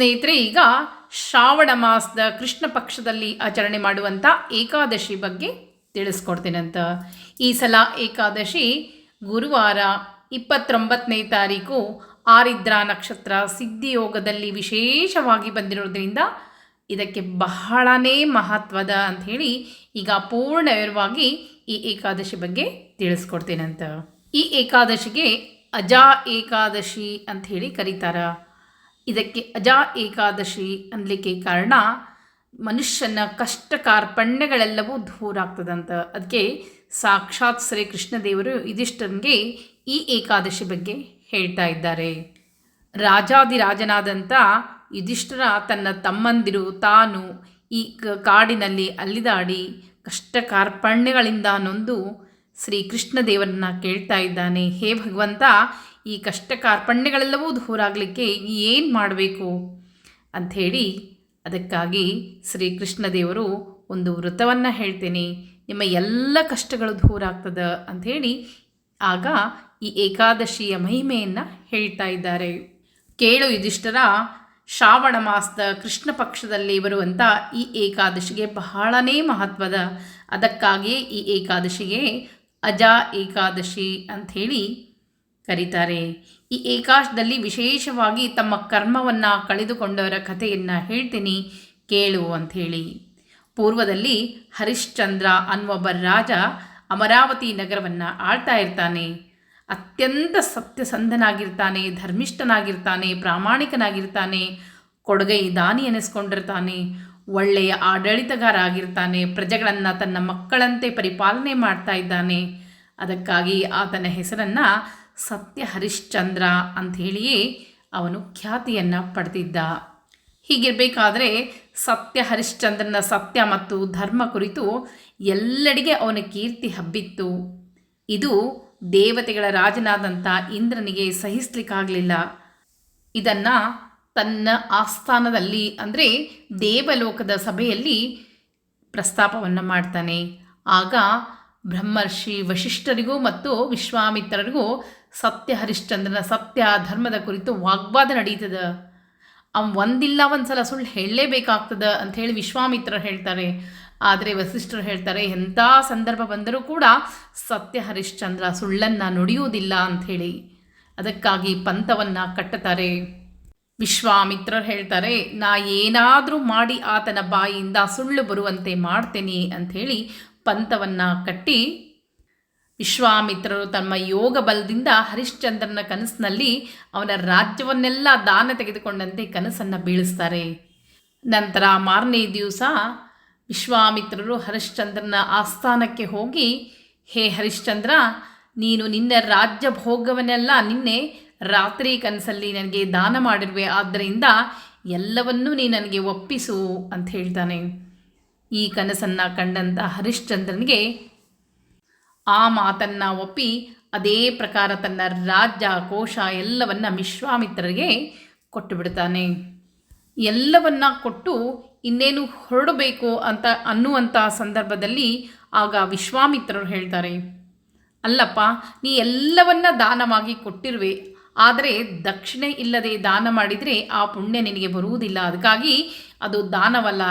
ಸ್ನೇಹಿತರೆ, ಈಗ ಶ್ರಾವಣ ಮಾಸದ ಕೃಷ್ಣ ಪಕ್ಷದಲ್ಲಿ ಆಚರಣೆ ಮಾಡುವಂಥ ಏಕಾದಶಿ ಬಗ್ಗೆ ತಿಳಿಸ್ಕೊಡ್ತೀನಂತ ಈ ಸಲ ಏಕಾದಶಿ ಗುರುವಾರ ಇಪ್ಪತ್ತೊಂಬತ್ತನೇ ತಾರೀಕು ಆರಿದ್ರ ನಕ್ಷತ್ರ ಸಿದ್ಧಿಯೋಗದಲ್ಲಿ ವಿಶೇಷವಾಗಿ ಬಂದಿರೋದ್ರಿಂದ ಇದಕ್ಕೆ ಬಹಳನೇ ಮಹತ್ವದ ಅಂಥೇಳಿ ಈಗ ಪೂರ್ಣ ವಿವರವಾಗಿ ಈ ಏಕಾದಶಿ ಬಗ್ಗೆ ತಿಳಿಸ್ಕೊಡ್ತೀನಂತ ಈ ಏಕಾದಶಿಗೆ ಅಜಾ ಏಕಾದಶಿ ಅಂಥೇಳಿ ಕರೀತಾರ. ಇದಕ್ಕೆ ಅಜಾ ಏಕಾದಶಿ ಅನ್ಲಿಕ್ಕೆ ಕಾರಣ ಮನುಷ್ಯನ ಕಷ್ಟ ಕಾರ್ಪಣ್ಯಗಳೆಲ್ಲವೂ ದೂರ ಆಗ್ತದಂತ. ಅದಕ್ಕೆ ಸಾಕ್ಷಾತ್ ಶ್ರೀ ಕೃಷ್ಣದೇವರು ಇದಿಷ್ಟನಿಗೆ ಈ ಏಕಾದಶಿ ಬಗ್ಗೆ ಹೇಳ್ತಾ ಇದ್ದಾರೆ. ರಾಜಾದಿರಾಜನಾದಂಥ ಯುಧಿಷ್ಠರ ತನ್ನ ತಮ್ಮಂದಿರು ತಾನು ಈ ಕಾಡಿನಲ್ಲಿ ಅಲ್ಲಿದಾಡಿ ಕಷ್ಟ ಕಾರ್ಪಣ್ಯಗಳಿಂದ ನೊಂದು ಶ್ರೀ ಕೃಷ್ಣದೇವರನ್ನ ಕೇಳ್ತಾ ಇದ್ದಾನೆ, ಹೇ ಭಗವಂತ, ಈ ಕಷ್ಟ ಕಾರ್ಪಣ್ಯಗಳೆಲ್ಲವೂ ದೂರ ಆಗಲಿಕ್ಕೆ ಏನು ಮಾಡಬೇಕು? ಅಂಥೇಳಿ ಅದಕ್ಕಾಗಿ ಶ್ರೀ ಕೃಷ್ಣದೇವರು ಒಂದು ವ್ರತವನ್ನು ಹೇಳ್ತೇನೆ, ನಿಮ್ಮ ಎಲ್ಲ ಕಷ್ಟಗಳು ದೂರ ಆಗ್ತದ ಅಂಥೇಳಿ ಆಗ ಈ ಏಕಾದಶಿಯ ಮಹಿಮೆಯನ್ನು ಹೇಳ್ತಾ ಇದ್ದಾರೆ. ಕೇಳು ಯುಧಿಷ್ಠರ, ಶ್ರಾವಣ ಮಾಸದ ಕೃಷ್ಣ ಪಕ್ಷದಲ್ಲಿ ಬರುವಂಥ ಈ ಏಕಾದಶಿಗೆ ಬಹಳನೇ ಮಹತ್ವದ, ಅದಕ್ಕಾಗಿಯೇ ಈ ಏಕಾದಶಿಗೆ ಅಜಾ ಏಕಾದಶಿ ಅಂಥೇಳಿ ಕರೀತಾರೆ. ಈ ಏಕಾಶದಲ್ಲಿ ವಿಶೇಷವಾಗಿ ತಮ್ಮ ಕರ್ಮವನ್ನು ಕಳೆದುಕೊಂಡವರ ಕಥೆಯನ್ನು ಹೇಳ್ತೀನಿ, ಕೇಳು ಅಂಥೇಳಿ. ಪೂರ್ವದಲ್ಲಿ ಹರಿಶ್ಚಂದ್ರ ಅನ್ನುವೊಬ್ಬ ರಾಜ ಅಮರಾವತಿ ನಗರವನ್ನು ಆಳ್ತಾ ಇರ್ತಾನೆ. ಅತ್ಯಂತ ಸತ್ಯಸಂಧನಾಗಿರ್ತಾನೆ, ಧರ್ಮಿಷ್ಠನಾಗಿರ್ತಾನೆ, ಪ್ರಾಮಾಣಿಕನಾಗಿರ್ತಾನೆ, ಕೊಡುಗೈ ದಾನಿ ಎನಿಸ್ಕೊಂಡಿರ್ತಾನೆ. ಒಳ್ಳೆಯ ಆಡಳಿತಗಾರ ಆಗಿರ್ತಾನೆ ಪ್ರಜೆಗಳನ್ನು ತನ್ನ ಮಕ್ಕಳಂತೆ ಪರಿಪಾಲನೆ ಮಾಡ್ತಾ ಇದ್ದಾನೆ. ಅದಕ್ಕಾಗಿ ಆತನ ಹೆಸರನ್ನು ಸತ್ಯ ಹರಿಶ್ಚಂದ್ರ ಅಂಥೇಳಿಯೇ ಅವನು ಖ್ಯಾತಿಯನ್ನು ಪಡೆದಿದ್ದ. ಹೀಗಿರಬೇಕಾದ್ರೆ ಸತ್ಯ ಹರಿಶ್ಚಂದ್ರನ ಸತ್ಯ ಮತ್ತು ಧರ್ಮ ಕುರಿತು ಎಲ್ಲೆಡೆಗೆ ಅವನ ಕೀರ್ತಿ ಹಬ್ಬಿತ್ತು. ಇದು ದೇವತೆಗಳ ರಾಜನಾದಂಥ ಇಂದ್ರನಿಗೆ ಸಹಿಸ್ಲಿಕ್ಕಾಗಲಿಲ್ಲ. ಇದನ್ನು ತನ್ನ ಆಸ್ಥಾನದಲ್ಲಿ, ಅಂದರೆ ದೇವಲೋಕದ ಸಭೆಯಲ್ಲಿ ಪ್ರಸ್ತಾಪವನ್ನು ಮಾಡ್ತಾನೆ. ಆಗ ಬ್ರಹ್ಮರ್ಷಿ ವಶಿಷ್ಠರಿಗೂ ಮತ್ತು ವಿಶ್ವಾಮಿತ್ರರಿಗೂ ಸತ್ಯ ಹರಿಶ್ಚಂದ್ರನ ಸತ್ಯ ಧರ್ಮದ ಕುರಿತು ವಾಗ್ವಾದ ನಡೀತದ. ಅವ್ ಒಂದಿಲ್ಲ ಒಂದು ಸಲ ಸುಳ್ಳು ಹೇಳಲೇಬೇಕಾಗ್ತದ ಅಂಥೇಳಿ ವಿಶ್ವಾಮಿತ್ರರು ಹೇಳ್ತಾರೆ. ಆದರೆ ವಸಿಷ್ಠರು ಹೇಳ್ತಾರೆ, ಎಂಥ ಸಂದರ್ಭ ಬಂದರೂ ಕೂಡ ಸತ್ಯ ಹರಿಶ್ಚಂದ್ರ ಸುಳ್ಳನ್ನು ನುಡಿಯುವುದಿಲ್ಲ ಅಂಥೇಳಿ ಅದಕ್ಕಾಗಿ ಪಂಥವನ್ನು ಕಟ್ಟುತ್ತಾರೆ. ವಿಶ್ವಾಮಿತ್ರರು ಹೇಳ್ತಾರೆ, ನಾ ಏನಾದರೂ ಮಾಡಿ ಆತನ ಬಾಯಿಯಿಂದ ಸುಳ್ಳು ಬರುವಂತೆ ಮಾಡ್ತೇನೆ ಅಂಥೇಳಿ ಪಂಥವನ್ನು ಕಟ್ಟಿ ವಿಶ್ವಾಮಿತ್ರರು ತಮ್ಮ ಯೋಗ ಬಲದಿಂದ ಹರಿಶ್ಚಂದ್ರನ ಕನಸಿನಲ್ಲಿ ಅವನ ರಾಜ್ಯವನ್ನೆಲ್ಲ ದಾನ ತೆಗೆದುಕೊಂಡಂತೆ ಕನಸನ್ನು ಬೀಳಿಸ್ತಾರೆ. ನಂತರ ಮಾರನೇ ದಿವಸ ವಿಶ್ವಾಮಿತ್ರರು ಹರಿಶ್ಚಂದ್ರನ ಆಸ್ಥಾನಕ್ಕೆ ಹೋಗಿ, ಹೇ ಹರಿಶ್ಚಂದ್ರ, ನೀನು ನಿನ್ನ ರಾಜ್ಯ ಭೋಗವನ್ನೆಲ್ಲ ನಿನ್ನೆ ರಾತ್ರಿ ಕನಸಲ್ಲಿ ನನಗೆ ದಾನ ಮಾಡಿರುವೆ, ಆದ್ದರಿಂದ ಎಲ್ಲವನ್ನೂ ನೀ ನನಗೆ ಒಪ್ಪಿಸು ಅಂತ ಹೇಳ್ತಾನೆ. ಈ ಕನಸನ್ನು ಕಂಡಂಥ ಹರಿಶ್ಚಂದ್ರನಿಗೆ ಆ ಮಾತನ್ನು ಒಪ್ಪಿ ಅದೇ ಪ್ರಕಾರ ತನ್ನ ರಾಜ್ಯ, ಕೋಶ ಎಲ್ಲವನ್ನ ವಿಶ್ವಾಮಿತ್ರರಿಗೆ ಕೊಟ್ಟು ಬಿಡ್ತಾನೆ. ಎಲ್ಲವನ್ನ ಕೊಟ್ಟು ಇನ್ನೇನು ಹೊರಡಬೇಕು ಅಂತ ಅನ್ನುವಂಥ ಸಂದರ್ಭದಲ್ಲಿ ಆಗ ವಿಶ್ವಾಮಿತ್ರರು ಹೇಳ್ತಾರೆ, ಅಲ್ಲಪ್ಪ, ನೀ ಎಲ್ಲವನ್ನ ದಾನವಾಗಿ ಕೊಟ್ಟಿರುವೆ ಆದರೆ ದಕ್ಷಿಣೆ ಇಲ್ಲದೆ ದಾನ ಮಾಡಿದರೆ ಆ ಪುಣ್ಯ ನಿನಗೆ ಬರುವುದಿಲ್ಲ. ಅದಕ್ಕಾಗಿ ಅದು ದಾನವಲ್ಲ.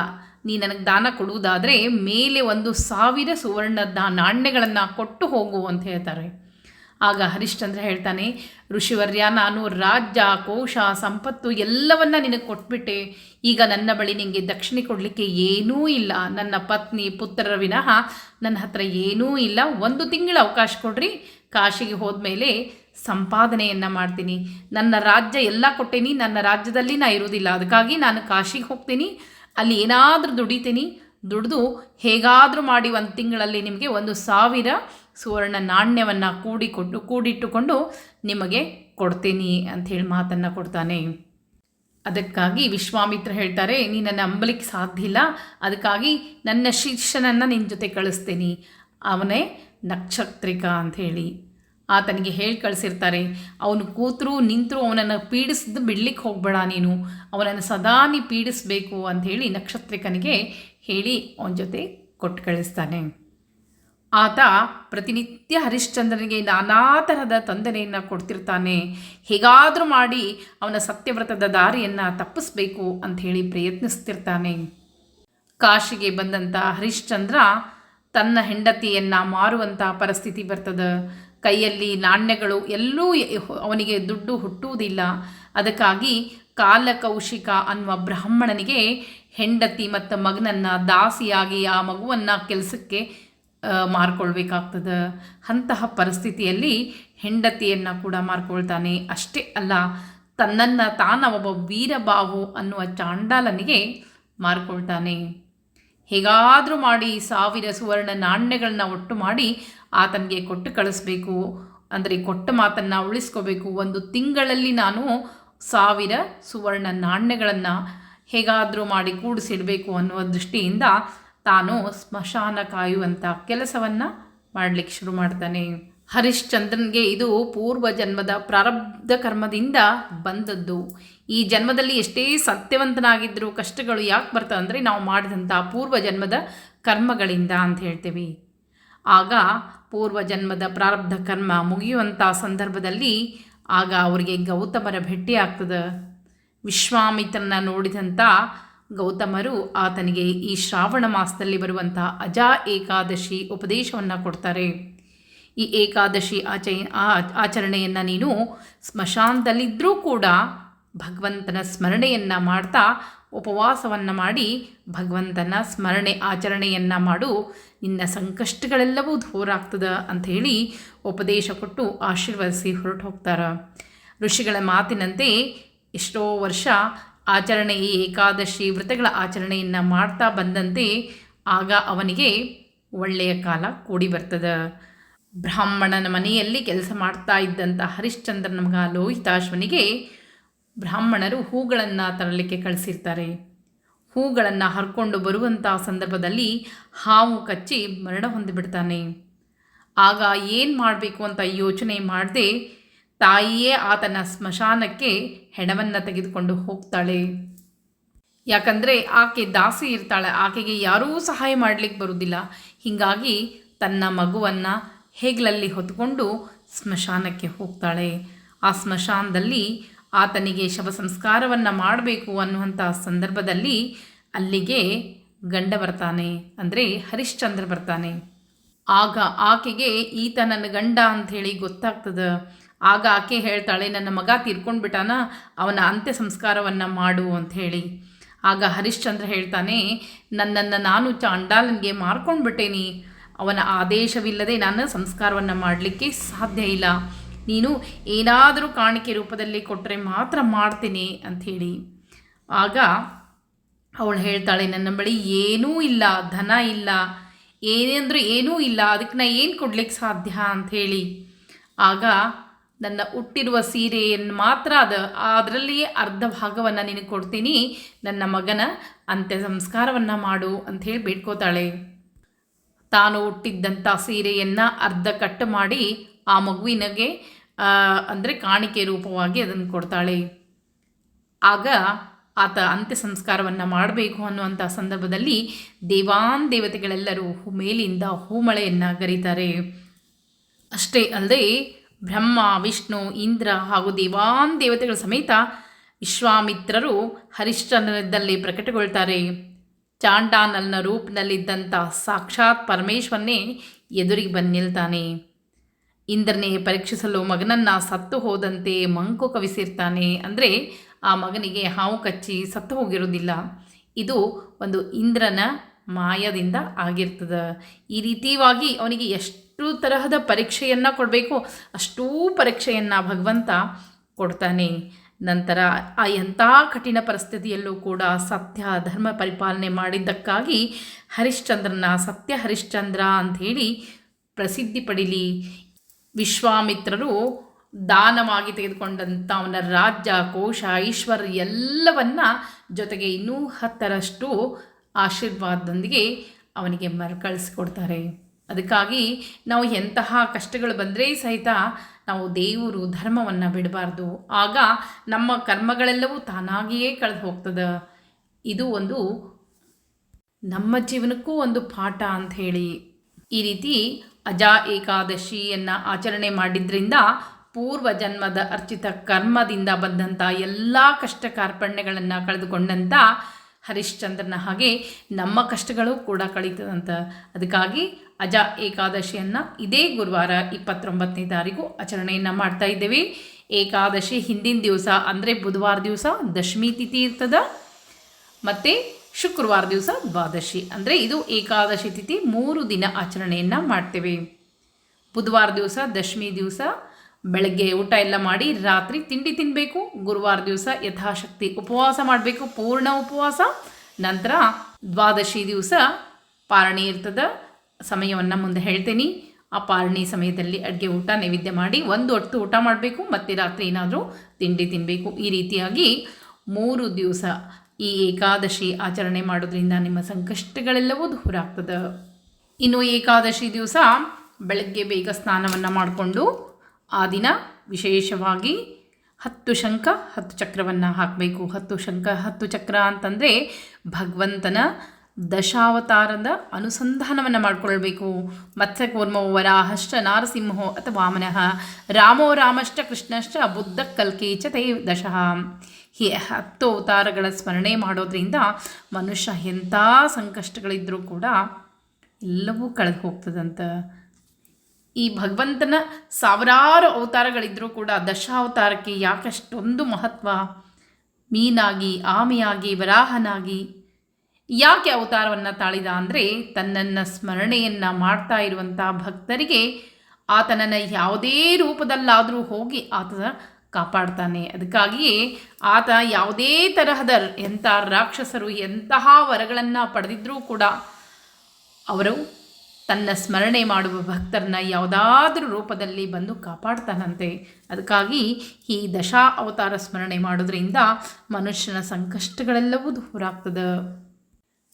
ನೀ ನನಗೆ ದಾನ ಕೊಡುವುದಾದರೆ ಮೇಲೆ ಒಂದು ಸಾವಿರ ಸುವರ್ಣ ದಾ ನಾಣ್ಯಗಳನ್ನು ಕೊಟ್ಟು ಹೋಗು ಅಂತ ಹೇಳ್ತಾರೆ. ಆಗ ಹರಿಶ್ಚಂದ್ರ ಹೇಳ್ತಾನೆ, ಋಷಿವರ್ಯ, ನಾನು ರಾಜ್ಯ, ಕೋಶ, ಸಂಪತ್ತು ಎಲ್ಲವನ್ನ ನಿನಗೆ ಕೊಟ್ಬಿಟ್ಟೆ. ಈಗ ನನ್ನ ಬಳಿ ನಿನಗೆ ದಕ್ಷಿಣೆ ಕೊಡಲಿಕ್ಕೆ ಏನೂ ಇಲ್ಲ. ನನ್ನ ಪತ್ನಿ ಪುತ್ರರ ವಿನಃ ನನ್ನ ಹತ್ರ ಏನೂ ಇಲ್ಲ. ಒಂದು ತಿಂಗಳ ಅವಕಾಶ ಕೊಡ್ರಿ. ಕಾಶಿಗೆ ಹೋದ್ಮೇಲೆ ಸಂಪಾದನೆಯನ್ನು ಮಾಡ್ತೀನಿ. ನನ್ನ ರಾಜ್ಯ ಎಲ್ಲ ಕೊಟ್ಟೇನಿ, ನನ್ನ ರಾಜ್ಯದಲ್ಲಿ ನಾ ಇರೋದಿಲ್ಲ ಅದಕ್ಕಾಗಿ ನಾನು ಕಾಶಿಗೆ ಹೋಗ್ತೀನಿ. ಅಲ್ಲಿ ಏನಾದರೂ ದುಡಿತೀನಿ. ದುಡಿದು ಹೇಗಾದರೂ ಮಾಡಿ ಒಂದು ತಿಂಗಳಲ್ಲಿ ನಿಮಗೆ ಒಂದು ಸಾವಿರ ಸುವರ್ಣ ನಾಣ್ಯವನ್ನು ಕೂಡಿಕೊಂಡು, ಕೂಡಿಟ್ಟುಕೊಂಡು ನಿಮಗೆ ಕೊಡ್ತೀನಿ ಅಂಥೇಳಿ ಮಾತನ್ನು ಕೊಡ್ತಾನೆ. ಅದಕ್ಕಾಗಿ ವಿಶ್ವಾಮಿತ್ರ ಹೇಳ್ತಾರೆ ನೀನನ್ನು ಅಂಬಲಿಕ್ಕೆ ಸಾಧ್ಯ ಇಲ್ಲ. ಅದಕ್ಕಾಗಿ ನನ್ನ ಶಿಷ್ಯನನ್ನು ನಿನ್ನ ಜೊತೆ ಕಳಿಸ್ತೀನಿ. ಅವನೇ ನಕ್ಷತ್ರಿಕ ಅಂಥೇಳಿ ಆತನಿಗೆ ಹೇಳಿ ಕಳಿಸಿರ್ತಾರೆ, ಅವನು ಕೂತರು ನಿಂತರು ಅವನನ್ನು ಪೀಡಿಸಿದ್ದು ಬಿಡ್ಲಿಕ್ಕೆ ಹೋಗಬೇಡ ನೀನು, ಅವನನ್ನು ಸದಾ ನೀ ಪೀಡಿಸಬೇಕು ಅಂಥೇಳಿ ನಕ್ಷತ್ರಿಕನಿಗೆ ಹೇಳಿ ಅವನ ಜೊತೆ ಕೊಟ್ಟು ಕಳಿಸ್ತಾನೆ. ಆತ ಪ್ರತಿನಿತ್ಯ ಹರಿಶ್ಚಂದ್ರನಿಗೆ ನಾನಾ ತರಹದ ತೊಂದರೆಯನ್ನು ಕೊಡ್ತಿರ್ತಾನೆ. ಹೇಗಾದರೂ ಮಾಡಿ ಅವನ ಸತ್ಯವ್ರತದ ದಾರಿಯನ್ನು ತಪ್ಪಿಸ್ಬೇಕು ಅಂಥೇಳಿ ಪ್ರಯತ್ನಿಸ್ತಿರ್ತಾನೆ. ಕಾಶಿಗೆ ಬಂದಂಥ ಹರಿಶ್ಚಂದ್ರ ತನ್ನ ಹೆಂಡತಿಯನ್ನು ಮಾರುವಂಥ ಪರಿಸ್ಥಿತಿ ಬರ್ತದೆ. ಕೈಯಲ್ಲಿ ನಾಣ್ಯಗಳು ಎಲ್ಲೂ ಅವನಿಗೆ ದುಡ್ಡು ಹುಟ್ಟುವುದಿಲ್ಲ. ಅದಕ್ಕಾಗಿ ಕಾಲಕೌಶಿಕ ಅನ್ನುವ ಬ್ರಾಹ್ಮಣನಿಗೆ ಹೆಂಡತಿ ಮತ್ತು ಮಗನನ್ನು ದಾಸಿಯಾಗಿ ಆ ಮಗುವನ್ನು ಕೆಲಸಕ್ಕೆ ಮಾರ್ಕೊಳ್ಬೇಕಾಗ್ತದೆ. ಅಂತಹ ಪರಿಸ್ಥಿತಿಯಲ್ಲಿ ಹೆಂಡತಿಯನ್ನು ಕೂಡ ಮಾರ್ಕೊಳ್ತಾನೆ. ಅಷ್ಟೇ ಅಲ್ಲ, ತನ್ನನ್ನು ತಾನ ಒಬ್ಬ ವೀರಬಾಹು ಅನ್ನುವ ಚಾಂಡಾಲನಿಗೆ ಮಾರ್ಕೊಳ್ತಾನೆ. ಹೇಗಾದರೂ ಮಾಡಿ ಸಾವಿರ ಸುವರ್ಣ ನಾಣ್ಯಗಳನ್ನ ಒಟ್ಟು ಮಾಡಿ ಆತನಿಗೆ ಕೊಟ್ಟು ಕಳಿಸ್ಬೇಕು. ಅಂದರೆ ಕೊಟ್ಟ ಮಾತನ್ನು ಉಳಿಸ್ಕೋಬೇಕು. ಒಂದು ತಿಂಗಳಲ್ಲಿ ನಾನು ಸಾವಿರ ಸುವರ್ಣ ನಾಣ್ಯಗಳನ್ನು ಹೇಗಾದರೂ ಮಾಡಿ ಕೂಡಿಸಿಡಬೇಕು ಅನ್ನುವ ದೃಷ್ಟಿಯಿಂದ ತಾನು ಸ್ಮಶಾನ ಕಾಯುವಂಥ ಕೆಲಸವನ್ನು ಮಾಡಲಿಕ್ಕೆ ಶುರು ಮಾಡ್ತಾನೆ. ಹರಿಶ್ಚಂದ್ರನ್ಗೆ ಇದು ಪೂರ್ವ ಜನ್ಮದ ಪ್ರಾರಬ್ಧ ಕರ್ಮದಿಂದ ಬಂದದ್ದು. ಈ ಜನ್ಮದಲ್ಲಿ ಎಷ್ಟೇ ಸತ್ಯವಂತನಾಗಿದ್ದರೂ ಕಷ್ಟಗಳು ಯಾಕೆ ಬರ್ತವೆ ಅಂದರೆ ನಾವು ಮಾಡಿದಂಥ ಪೂರ್ವ ಜನ್ಮದ ಕರ್ಮಗಳಿಂದ ಅಂತ ಹೇಳ್ತೀವಿ. ಆಗ ಪೂರ್ವ ಜನ್ಮದ ಪ್ರಾರಬ್ಧ ಕರ್ಮ ಮುಗಿಯುವಂಥ ಸಂದರ್ಭದಲ್ಲಿ ಆಗ ಅವರಿಗೆ ಗೌತಮರ ಭೇಟಿ ಆಗ್ತದೆ. ವಿಶ್ವಾಮಿತ್ರನ ನೋಡಿದಂಥ ಗೌತಮರು ಆತನಿಗೆ ಈ ಶ್ರಾವಣ ಮಾಸದಲ್ಲಿ ಬರುವಂಥ ಅಜಾ ಏಕಾದಶಿ ಉಪದೇಶವನ್ನು ಕೊಡ್ತಾರೆ. ಈ ಏಕಾದಶಿ ಆಚ ಆಚರಣೆಯನ್ನು ನೀನು ಸ್ಮಶಾನದಲ್ಲಿದ್ದರೂ ಕೂಡ ಭಗವಂತನ ಸ್ಮರಣೆಯನ್ನು ಮಾಡ್ತಾ ಉಪವಾಸವನ್ನು ಮಾಡಿ ಭಗವಂತನ ಸ್ಮರಣೆ ಆಚರಣೆಯನ್ನು ಮಾಡು. ನಿನ್ನ ಸಂಕಷ್ಟಗಳೆಲ್ಲವೂ ದೂರ ಆಗ್ತದೆ ಅಂಥೇಳಿ ಉಪದೇಶ ಕೊಟ್ಟು ಆಶೀರ್ವದಿಸಿ ಹೊರಟು ಹೋಗ್ತಾರೆ. ಋಷಿಗಳ ಮಾತಿನಂತೆ ಎಷ್ಟೋ ವರ್ಷ ಆಚರಣೆ ಈ ಏಕಾದಶಿ ವ್ರತಗಳ ಆಚರಣೆಯನ್ನು ಮಾಡ್ತಾ ಬಂದಂತೆ ಆಗ ಅವನಿಗೆ ಒಳ್ಳೆಯ ಕಾಲ ಕೂಡಿ ಬರ್ತದೆ. ಬ್ರಾಹ್ಮಣನ ಮನೆಯಲ್ಲಿ ಕೆಲಸ ಮಾಡ್ತಾ ಇದ್ದಂಥ ಹರಿಶ್ಚಂದ್ರನ ಮಗ ಲೋಹಿತಾಶ್ವನಿಗೆ ಬ್ರಾಹ್ಮಣರು ಹೂಗಳನ್ನು ತರಲಿಕ್ಕೆ ಕಳಿಸಿರ್ತಾರೆ. ಹೂಗಳನ್ನು ಹರ್ಕೊಂಡು ಬರುವಂಥ ಸಂದರ್ಭದಲ್ಲಿ ಹಾವು ಕಚ್ಚಿ ಮರಣ ಹೊಂದಿಬಿಡ್ತಾನೆ. ಆಗ ಏನು ಮಾಡಬೇಕು ಅಂತ ಯೋಚನೆ ಮಾಡದೆ ತಾಯಿಯೇ ಆತನ ಸ್ಮಶಾನಕ್ಕೆ ಹೆಣವನ್ನು ತೆಗೆದುಕೊಂಡು ಹೋಗ್ತಾಳೆ. ಯಾಕಂದರೆ ಆಕೆ ದಾಸಿ ಇರ್ತಾಳೆ, ಆಕೆಗೆ ಯಾರೂ ಸಹಾಯ ಮಾಡಲಿಕ್ಕೆ ಬರುವುದಿಲ್ಲ ಹೀಗಾಗಿ ತನ್ನ ಮಗುವನ್ನು ಹೇಗ್ಲಲ್ಲಿ ಹೊತ್ಕೊಂಡು ಸ್ಮಶಾನಕ್ಕೆ ಹೋಗ್ತಾಳೆ. ಆ ಸ್ಮಶಾನದಲ್ಲಿ ಆತನಿಗೆ ಶವ ಸಂಸ್ಕಾರವನ್ನು ಮಾಡಬೇಕು ಅನ್ನುವಂಥ ಸಂದರ್ಭದಲ್ಲಿ ಅಲ್ಲಿಗೆ ಗಂಡ ಬರ್ತಾನೆ. ಅಂದರೆ ಹರಿಶ್ಚಂದ್ರ ಬರ್ತಾನೆ. ಆಗ ಆಕೆಗೆ, ಈತ ನನ್ನ ಗಂಡ ಅಂಥೇಳಿ ಗೊತ್ತಾಗ್ತದೆ. ಆಗ ಆಕೆ ಹೇಳ್ತಾಳೆ, ನನ್ನ ಮಗ ತೀರ್ಕೊಂಡ್ಬಿಟ್ಟಾನ ಅವನ ಅಂತ್ಯ ಸಂಸ್ಕಾರವನ್ನು ಮಾಡು ಅಂಥೇಳಿ. ಆಗ ಹರಿಶ್ಚಂದ್ರ ಹೇಳ್ತಾನೆ, ನನ್ನನ್ನು ನಾನು ಚಾಂಡಾಲನಿಗೆ ಮಾರ್ಕೊಂಡ್ಬಿಟ್ಟೇನಿ ಅವನ ಆದೇಶವಿಲ್ಲದೆ ನಾನು ಸಂಸ್ಕಾರವನ್ನು ಮಾಡಲಿಕ್ಕೆ ಸಾಧ್ಯ ಇಲ್ಲ. ನೀನು ಏನಾದರೂ ಕಾಣಿಕೆ ರೂಪದಲ್ಲಿ ಕೊಟ್ಟರೆ ಮಾತ್ರ ಮಾಡ್ತೀನಿ ಅಂಥೇಳಿ. ಆಗ ಅವಳು ಹೇಳ್ತಾಳೆ, ನನ್ನ ಬಳಿ ಏನೂ ಇಲ್ಲ, ಧನ ಇಲ್ಲ ಏನೆಂದರೂ ಏನೂ ಇಲ್ಲ, ಅದಕ್ಕೆ ನಾ ಏನು ಕೊಡ್ಲಿಕ್ಕೆ ಸಾಧ್ಯ ಅಂಥೇಳಿ. ಆಗ ನನ್ನ ಹುಟ್ಟಿರುವ ಸೀರೆಯನ್ನು ಮಾತ್ರ ಅದು, ಅದರಲ್ಲಿಯೇ ಅರ್ಧ ಭಾಗವನ್ನು ನಿನಗೆ ಕೊಡ್ತೀನಿ, ನನ್ನ ಮಗನ ಅಂತ್ಯ ಸಂಸ್ಕಾರವನ್ನು ಮಾಡು ಅಂಥೇಳಿ ಬೇಡ್ಕೋತಾಳೆ. ತಾನು ಹುಟ್ಟಿದ್ದಂಥ ಸೀರೆಯನ್ನು ಅರ್ಧ ಕಟ್ಟು ಮಾಡಿ ಆ ಮಗುವಿನಗೆ ಅಂದರೆ ಕಾಣಿಕೆ ರೂಪವಾಗಿ ಅದನ್ನು ಕೊಡ್ತಾಳೆ. ಆಗ ಆತ ಅಂತ್ಯ ಸಂಸ್ಕಾರವನ್ನು ಮಾಡಬೇಕು ಅನ್ನುವಂಥ ಸಂದರ್ಭದಲ್ಲಿ ದೇವಾನ್ ದೇವತೆಗಳೆಲ್ಲರೂ ಮೇಲಿಂದ ಹೂಮಳೆಯನ್ನು ಕರೀತಾರೆ ಅಷ್ಟೇ ಅಲ್ಲದೆ ಬ್ರಹ್ಮ, ವಿಷ್ಣು, ಇಂದ್ರ ಹಾಗೂ ದೇವಾನ್ ದೇವತೆಗಳ ಸಮೇತ ವಿಶ್ವಾಮಿತ್ರರು ಹರಿಶ್ಚಂದ್ರದಲ್ಲಿ ಪ್ರಕಟಗೊಳ್ತಾರೆ. ಚಾಂಡಾನಲ್ನ ರೂಪದಲ್ಲಿದ್ದಂಥ ಸಾಕ್ಷಾತ್ ಪರಮೇಶ್ವರನೇ ಎದುರಿಗೆ ಬಂದು ನಿಲ್ತಾನೆ. ಇಂದ್ರನೇ ಪರೀಕ್ಷಿಸಲು ಮಗನನ್ನು ಸತ್ತು ಹೋದಂತೆ ಮಂಕು ಕವಿಸಿರ್ತಾನೆ ಅಂದರೆ ಆ ಮಗನಿಗೆ ಹಾವು ಕಚ್ಚಿ ಸತ್ತು ಹೋಗಿರೋದಿಲ್ಲ ಇದು ಒಂದು ಇಂದ್ರನ ಮಾಯದಿಂದ ಆಗಿರ್ತದೆ. ಈ ರೀತಿಯಾಗಿ ಅವನಿಗೆ ಎಷ್ಟು ತರಹದ ಪರೀಕ್ಷೆಯನ್ನು ಕೊಡಬೇಕು, ಅಷ್ಟೂ ಪರೀಕ್ಷೆಯನ್ನು ಭಗವಂತ ಕೊಡ್ತಾನೆ. ನಂತರ ಆ ಎಂಥ ಕಠಿಣ ಪರಿಸ್ಥಿತಿಯಲ್ಲೂ ಕೂಡ ಸತ್ಯ ಧರ್ಮ ಪರಿಪಾಲನೆ ಮಾಡಿದ್ದಕ್ಕಾಗಿ ಹರಿಶ್ಚಂದ್ರನ ಸತ್ಯ ಹರಿಶ್ಚಂದ್ರ ಅಂಥೇಳಿ ಪ್ರಸಿದ್ಧಿ ಪಡೀಲಿ. ವಿಶ್ವಾಮಿತ್ರರು ದಾನವಾಗಿ ತೆಗೆದುಕೊಂಡಂಥ ಅವನ ರಾಜ್ಯ, ಕೋಶ, ಐಶ್ವರ್ಯ ಎಲ್ಲವನ್ನ ಜೊತೆಗೆ ಇನ್ನೂ ಹತ್ತರಷ್ಟು ಆಶೀರ್ವಾದದೊಂದಿಗೆ ಅವನಿಗೆ ಮರುಕಳಿಸ್ಕೊಡ್ತಾರೆ ಅದಕ್ಕಾಗಿ ನಾವು ಎಂತಹ ಕಷ್ಟಗಳು ಬಂದರೆ ಸಹಿತ ನಾವು ದೇವರು ಧರ್ಮವನ್ನು ಬಿಡಬಾರ್ದು. ಆಗ ನಮ್ಮ ಕರ್ಮಗಳೆಲ್ಲವೂ ತಾನಾಗಿಯೇ ಕಳೆದು ಹೋಗ್ತದೆ. ಇದು ಒಂದು ನಮ್ಮ ಜೀವನಕ್ಕೂ ಒಂದು ಪಾಠ ಅಂತ ಹೇಳಿ ಈ ರೀತಿ ಅಜಾ ಏಕಾದಶಿಯನ್ನು ಆಚರಣೆ ಮಾಡಿದ್ರಿಂದ ಪೂರ್ವ ಜನ್ಮದ ಅರ್ಚಿತ ಕರ್ಮದಿಂದ ಬಂದಂಥ ಎಲ್ಲ ಕಷ್ಟ ಕಾರ್ಪಣ್ಯಗಳನ್ನು ಕಳೆದುಕೊಂಡಂಥ ಹರಿಶ್ಚಂದ್ರನ ಹಾಗೆ ನಮ್ಮ ಕಷ್ಟಗಳು ಕೂಡ ಕಳೀತದಂತ. ಅದಕ್ಕಾಗಿ ಅಜ ಏಕಾದಶಿಯನ್ನು ಇದೇ ಗುರುವಾರ ಇಪ್ಪತ್ತೊಂಬತ್ತನೇ ತಾರೀಕು ಆಚರಣೆಯನ್ನು ಮಾಡ್ತಾ ಇದ್ದೇವೆ. ಏಕಾದಶಿ ಹಿಂದಿನ ದಿವಸ ಅಂದರೆ ಬುಧವಾರ ದಿವಸ ದಶಮಿ ತಿಥಿ ಇರ್ತದ. ಮತ್ತು ಶುಕ್ರವಾರ ದಿವಸ ದ್ವಾದಶಿ. ಅಂದರೆ ಇದು ಏಕಾದಶಿ ತಿಥಿ, ಮೂರು ದಿನ ಆಚರಣೆಯನ್ನು ಮಾಡ್ತೇವೆ. ಬುಧವಾರ ದಿವಸ, ದಶಮಿ ದಿವಸ, ಬೆಳಗ್ಗೆ ಊಟ ಎಲ್ಲ ಮಾಡಿ ರಾತ್ರಿ ತಿಂಡಿ ತಿನ್ನಬೇಕು ಗುರುವಾರ ದಿವಸ ಯಥಾಶಕ್ತಿ ಉಪವಾಸ ಮಾಡಬೇಕು, ಪೂರ್ಣ ಉಪವಾಸ. ನಂತರ ದ್ವಾದಶಿ ದಿವಸ ಪಾರಣಿ ಇರ್ತದ. ಸಮಯವನ್ನು ಮುಂದೆ ಹೇಳ್ತೀನಿ. ಆ ಪಾರಣಿ ಸಮಯದಲ್ಲಿ ಅಡುಗೆ, ಊಟ, ನೈವೇದ್ಯ ಮಾಡಿ ಒಂದು ಹೊತ್ತು ಊಟ ಮಾಡಬೇಕು. ಮತ್ತು ರಾತ್ರಿ ಏನಾದರೂ ತಿಂಡಿ ತಿನ್ನಬೇಕು ಈ ರೀತಿಯಾಗಿ ಮೂರು ದಿವಸ ಈ ಏಕಾದಶಿ ಆಚರಣೆ ಮಾಡೋದ್ರಿಂದ ನಿಮ್ಮ ಸಂಕಷ್ಟಗಳೆಲ್ಲವೂ ದೂರ ಆಗ್ತದೆ. ಇನ್ನು ಏಕಾದಶಿ ದಿವಸ ಬೆಳಗ್ಗೆ ಬೇಗ ಸ್ನಾನವನ್ನು ಮಾಡಿಕೊಂಡು ಆ ದಿನ ವಿಶೇಷವಾಗಿ ಹತ್ತು ಶಂಖ, ಹತ್ತು ಚಕ್ರವನ್ನು ಹಾಕಬೇಕು. ಹತ್ತು ಶಂಖ, ಹತ್ತು ಚಕ್ರ ಅಂತಂದರೆ ಭಗವಂತನ ದಶಾವತಾರದ ಅನುಸಂಧಾನವನ್ನು ಮಾಡಿಕೊಳ್ಬೇಕು. ಮತ್ಸ್ಯಕೂರ್ಮೋ ವರಾಹಶ್ಚ ನಾರಸಿಂಹೋ ಅಥವಾ ವಾಮನಃ ರಾಮೋ ರಾಮಶ್ಚ ಕೃಷ್ಣಶ್ಚ ಬುದ್ಧ ಕಲ್ಕಿ ಚ ತೈ ದಶಃ. ಹತ್ತು ಅವತಾರಗಳ ಸ್ಮರಣೆ ಮಾಡೋದ್ರಿಂದ ಮನುಷ್ಯ ಎಂಥ ಸಂಕಷ್ಟಗಳಿದ್ದರೂ ಕೂಡ ಎಲ್ಲವೂ ಕಳೆದು ಹೋಗ್ತದಂತ. ಈ ಭಗವಂತನ ಸಾವಿರಾರು ಅವತಾರಗಳಿದ್ದರೂ ಕೂಡ ದಶಾವತಾರಕ್ಕೆ ಯಾಕಷ್ಟೊಂದು ಮಹತ್ವ? ಮೀನಾಗಿ, ಆಮೆಯಾಗಿ, ವರಾಹನಾಗಿ ಯಾಕೆ ಅವತಾರವನ್ನು ತಾಳಿದ ಅಂದರೆ ತನ್ನನ್ನು ಸ್ಮರಣೆಯನ್ನು ಮಾಡ್ತಾ ಇರುವಂಥ ಭಕ್ತರಿಗೆ ಆತನನ್ನು ಯಾವುದೇ ರೂಪದಲ್ಲಾದರೂ ಹೋಗಿ ಆತ ಕಾಪಾಡ್ತಾನೆ. ಅದಕ್ಕಾಗಿಯೇ ಆತ ಯಾವುದೇ ತರಹದ ಎಂಥ ರಾಕ್ಷಸರು ಎಂತಹ ವರಗಳನ್ನು ಪಡೆದಿದ್ದರೂ ಕೂಡ ಅವರು ತನ್ನ ಸ್ಮರಣೆ ಮಾಡುವ ಭಕ್ತರನ್ನ ಯಾವುದಾದ್ರೂ ರೂಪದಲ್ಲಿ ಬಂದು ಕಾಪಾಡ್ತಾನಂತೆ. ಅದಕ್ಕಾಗಿ ಈ ದಶಾ ಅವತಾರ ಸ್ಮರಣೆ ಮಾಡೋದ್ರಿಂದ ಮನುಷ್ಯನ ಸಂಕಷ್ಟಗಳೆಲ್ಲವೂ ದೂರ ಆಗ್ತದೆ.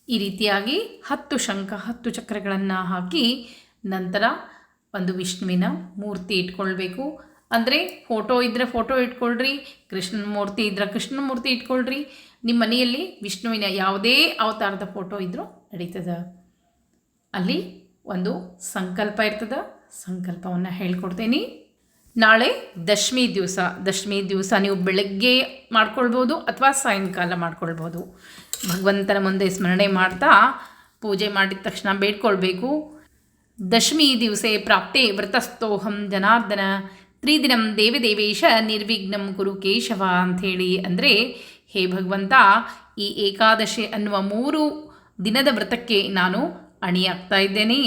ಈ ರೀತಿಯಾಗಿ ಹತ್ತು ಶಂಖ, ಹತ್ತು ಚಕ್ರಗಳನ್ನು ಹಾಕಿ ನಂತರ ಒಂದು ವಿಷ್ಣುವಿನ ಮೂರ್ತಿ ಇಟ್ಕೊಳ್ಬೇಕು. ಅಂದರೆ ಫೋಟೋ ಇದ್ದರೆ ಫೋಟೋ ಇಟ್ಕೊಳ್ರಿ ಕೃಷ್ಣ ಮೂರ್ತಿ ಇದ್ದರೆ ಕೃಷ್ಣನ ಮೂರ್ತಿ ಇಟ್ಕೊಳ್ರಿ. ನಿಮ್ಮ ಮನೆಯಲ್ಲಿ ವಿಷ್ಣುವಿನ ಯಾವುದೇ ಅವತಾರದ ಫೋಟೋ ಇದ್ದರೂ ನಡೀತದೆ. ಅಲ್ಲಿ ಒಂದು ಸಂಕಲ್ಪ ಇರ್ತದೆ, ಸಂಕಲ್ಪವನ್ನು ಹೇಳ್ಕೊಡ್ತೇನೆ. ನಾಳೆ ದಶಮಿ ದಿವಸ ದಶಮಿ ದಿವಸ ನೀವು ಬೆಳಗ್ಗೆ ಮಾಡ್ಕೊಳ್ಬೋದು ಅಥವಾ ಸಾಯಂಕಾಲ ಮಾಡ್ಕೊಳ್ಬೋದು. ಭಗವಂತನ ಮುಂದೆ ಸ್ಮರಣೆ ಮಾಡ್ತಾ ಪೂಜೆ ಮಾಡಿದ ತಕ್ಷಣ ಬೇಡ್ಕೊಳ್ಬೇಕು. ದಶಮಿ ದಿವಸೆ ಪ್ರಾಪ್ತೆ ವ್ರತಸ್ಥೋಹಂ ಜನಾರ್ದನ. ತ್ರಿದಿನಂ ದೇವದೇವೇಶ ನಿರ್ವಿಘ್ನಂ ಗುರು ಕೇಶವ ಅಂಥೇಳಿ ಅಂದರೆ, ಹೇ ಭಗವಂತ, ಈ ಏಕಾದಶಿ ಅನ್ನುವ ಮೂರು ದಿನದ ವ್ರತಕ್ಕೆ ನಾನು ಅಣಿಯಾಗ್ತಾ ಇದ್ದೇನೆ.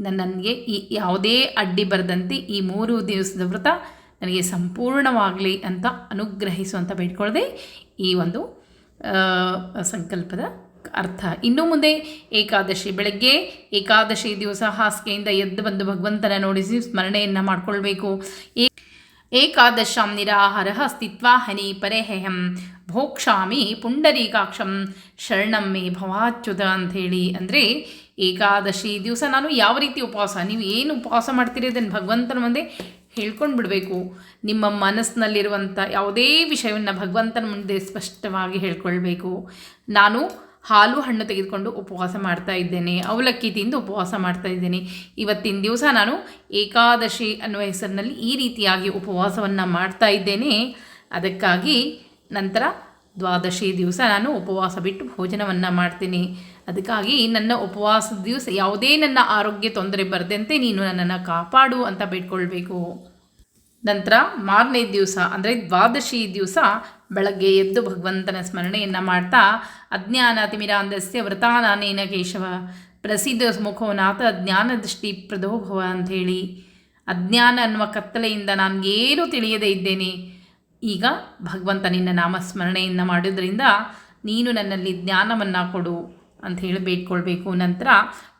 ನನಗೆ ಈ ಯಾವುದೇ ಅಡ್ಡಿ ಬರದಂತೆ ಈ ಮೂರು ದಿವಸದ ವ್ರತ ನನಗೆ ಸಂಪೂರ್ಣವಾಗಲಿ ಅಂತ ಅನುಗ್ರಹಿಸುವಂತ ಬೇಡ್ಕೊಳ್ಳದೆ ಈ ಒಂದು ಸಂಕಲ್ಪದ ಅರ್ಥ. ಇನ್ನು ಮುಂದೆ ಏಕಾದಶಿ ಬೆಳಗ್ಗೆ ಏಕಾದಶಿ ದಿವಸ ಹಾಸಿಗೆಯಿಂದ ಎದ್ದು ಬಂದು ಭಗವಂತನ ನೋಡಿಸಿ ಸ್ಮರಣೆಯನ್ನು ಮಾಡಿಕೊಳ್ಬೇಕು. ಏಕಾದಶಾಂ ನಿರಾಹಾರ ಸ್ಥಿತ್ವಾ ಹನಿ ಪರೆಹೆಹಂ ಭೋಕ್ಷಾಮಿ ಪುಂಡರೀಕಾಕ್ಷಂ ಶರಣಂ ಮೇ ಭವಾಚ್ಯುತ ಅಂಥೇಳಿ. ಅಂದರೆ ಏಕಾದಶಿ ದಿವಸ ನಾನು ಯಾವ ರೀತಿ ಉಪವಾಸ, ನೀವು ಏನು ಉಪವಾಸ ಮಾಡ್ತೀರಿ ಅದನ್ನು ಭಗವಂತನ ಮುಂದೆ ಹೇಳ್ಕೊಂಡು ಬಿಡಬೇಕು ನಿಮ್ಮ ಮನಸ್ಸಿನಲ್ಲಿರುವಂಥ ಯಾವುದೇ ವಿಷಯವನ್ನು ಭಗವಂತನ ಮುಂದೆ ಸ್ಪಷ್ಟವಾಗಿ ಹೇಳ್ಕೊಳ್ಬೇಕು. ನಾನು ಹಾಲು ಹಣ್ಣು ತೆಗೆದುಕೊಂಡು ಉಪವಾಸ ಮಾಡ್ತಾ ಇದ್ದೇನೆ, ಅವಲಕ್ಕಿ ತಿಂದು ಉಪವಾಸ ಮಾಡ್ತಾ ಇದ್ದೇನೆ. ಇವತ್ತಿನ ದಿವಸ ನಾನು ಏಕಾದಶಿ ಅನ್ನುವ ಹೆಸರಿನಲ್ಲಿ ಈ ರೀತಿಯಾಗಿ ಉಪವಾಸವನ್ನು ಮಾಡ್ತಾ ಇದ್ದೇನೆ. ಅದಕ್ಕಾಗಿ ನಂತರ ದ್ವಾದಶಿ ದಿವಸ ನಾನು ಉಪವಾಸ ಬಿಟ್ಟು ಭೋಜನವನ್ನು ಮಾಡ್ತೀನಿ. ಅದಕ್ಕಾಗಿ ನನ್ನ ಉಪವಾಸದ ದಿವಸ ಯಾವುದೇ ನನ್ನ ಆರೋಗ್ಯ ತೊಂದರೆ ಬರದಂತೆ ನೀನು ನನ್ನನ್ನು ಕಾಪಾಡು ಅಂತ ಬೇಡ್ಕೊಳ್ಬೇಕು. ನಂತರ ಮಾರನೇ ದಿವಸ, ಅಂದರೆ ದ್ವಾದಶಿ ದಿವಸ ಬೆಳಗ್ಗೆ ಎದ್ದು ಭಗವಂತನ ಸ್ಮರಣೆಯನ್ನು ಮಾಡ್ತಾ ಅಜ್ಞಾನ ತಿಮಿರಾಂಧಸ್ಯ ವೃತಾನಾನೇನ ಕೇಶವ, ಪ್ರಸಿದ್ಧ ಮುಖವನಾಥ ಜ್ಞಾನ ದೃಷ್ಟಿ ಪ್ರದೋಭವ ಅಂಥೇಳಿ. ಅಜ್ಞಾನ ಅನ್ನುವ ಕತ್ತಲೆಯಿಂದ ನನಗೇನು ತಿಳಿಯದೇ ಇದ್ದೇನೆ. ಈಗ ಭಗವಂತ ನಿನ್ನ ನಾಮಸ್ಮರಣೆಯನ್ನು ಮಾಡೋದ್ರಿಂದ ನೀನು ನನ್ನಲ್ಲಿ ಜ್ಞಾನವನ್ನು ಕೊಡು ಅಂತ ಹೇಳಿ ಬೇಡ್ಕೊಳ್ಬೇಕು. ನಂತರ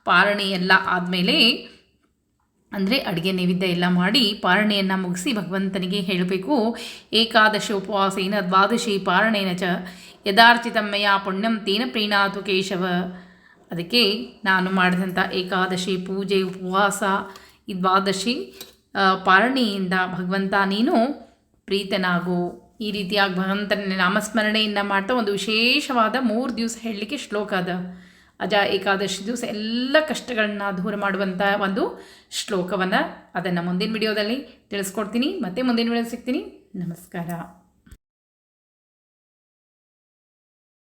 ಪಾರಣೆ ಎಲ್ಲ ಆದಮೇಲೆ ಅಂದರೆ ಅಡುಗೆ ನೈವೇದ್ಯ ಎಲ್ಲ ಮಾಡಿ ಪಾರಣೆಯನ್ನು ಮುಗಿಸಿ ಭಗವಂತನಿಗೆ ಹೇಳಬೇಕು, ಏಕಾದಶಿ ಉಪವಾಸೇನ ದ್ವಾದಶಿ ಪಾರಣೇನ ಚ ಯದಾರ್ಚಿತಮ್ಮಯ ಪುಣ್ಯಂ ತೇನ ಪ್ರೀಣಾತು ಕೇಶವ. ಅದಕ್ಕೆ ನಾನು ಮಾಡಿದಂಥ ಏಕಾದಶಿ ಪೂಜೆ, ಉಪವಾಸ, ಈ ದ್ವಾದಶಿ ಪಾರಣೆಯಿಂದ ಭಗವಂತ ನೀನು ಪ್ರೀತನಾಗು. ಈ ರೀತಿಯಾಗಿ ಭಗವಂತನ ನಾಮಸ್ಮರಣೆಯನ್ನು ಮಾಡ್ತಾ ಒಂದು ವಿಶೇಷವಾದ ಮೂರು ದಿವಸ ಹೇಳಲಿಕ್ಕೆ ಶ್ಲೋಕ ಅದ. ಅಜ ಏಕಾದಶಿ ದಿವಸ ಎಲ್ಲ ಕಷ್ಟಗಳನ್ನ ದೂರ ಮಾಡುವಂಥ ಒಂದು ಶ್ಲೋಕವನ್ನು ಅದನ್ನು ಮುಂದಿನ ವಿಡಿಯೋದಲ್ಲಿ ತಿಳಿಸ್ಕೊಡ್ತೀನಿ. ಮತ್ತೆ ಮುಂದಿನ ವಿಡಿಯೋ ಸಿಗ್ತೀನಿ. ನಮಸ್ಕಾರ.